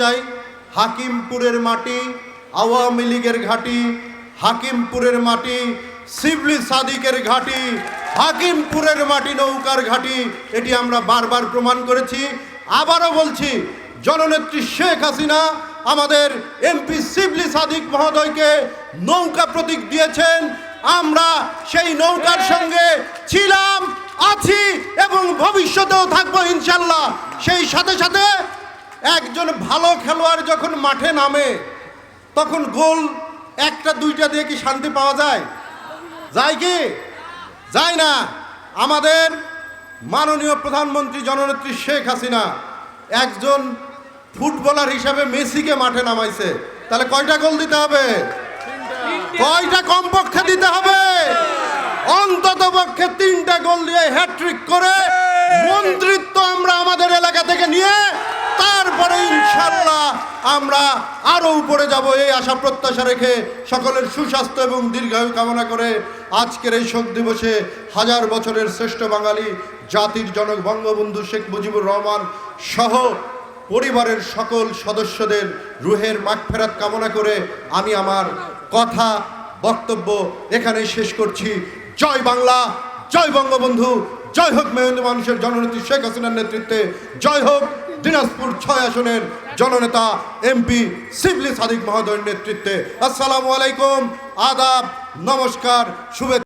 চাই হাকিমপুরের মাটি আওয়ামী লীগের ঘাঁটি হাকিমপুরের মাটি শিবলি সাদিকের ঘাঁটি হাকিমপুরের মাটি নৌকার ঘাঁটি এটি আমরা বারবার প্রমাণ করেছি। আবারও বলছি জননেত্রী শেখ হাসিনা আমাদের এমপি শিবলি সাদিক মহোদয়কে নৌকা প্রতীক দিয়েছেন। আমরা সেই নৌকার সঙ্গে ছিলাম আছি এবং ভবিষ্যতেও থাকব ইনশাল্লাহ। সেই সাথে সাথে একজন ভালো খেলোয়াড় যখন মাঠে নামে তখন গোল একটা দুইটা দিয়ে কি শান্তি পাওয়া যায়? যায় কি? যায় না। আমাদের মাননীয় প্রধানমন্ত্রী জননেত্রী শেখ হাসিনা একজন ফুটবলার হিসাবে মেসিকে মাঠে নামাইছে। তাহলে কয়টা গোল দিতে হবে? কয়টা কমপক্ষে দিতে হবে? অন্তত পক্ষে তিনটা গোল দিয়ে হ্যাট্রিক করে ইনশাল্লাহ আমরা আরও উপরে যাব এই আশা প্রত্যাশা রেখে সকলের সুস্বাস্থ্য এবং দীর্ঘায়ু কামনা করে আজকের এই শোক দিবসে হাজার বছরের শ্রেষ্ঠ বাঙালি, জাতির জনক বঙ্গবন্ধু শেখ মুজিবুর রহমান সহ পরিবারের সকল সদস্যদের রুহের মাগফেরাত কামনা করে আমি আমার কথা, বক্তব্য এখানে শেষ করছি। জয় বাংলা, জয় বঙ্গবন্ধু, জয় হোক মেহনতি মানুষের জননেত্রী শেখ হাসিনার নেতৃত্বে, জয় হোক দিনাজপুর ছয় আসনের জননেতা এমপি শিবলি সাদিক মহোদয়ের নেতৃত্বে। আসসালামু আলাইকুম আদাব নমস্কার শুভেচ্ছা।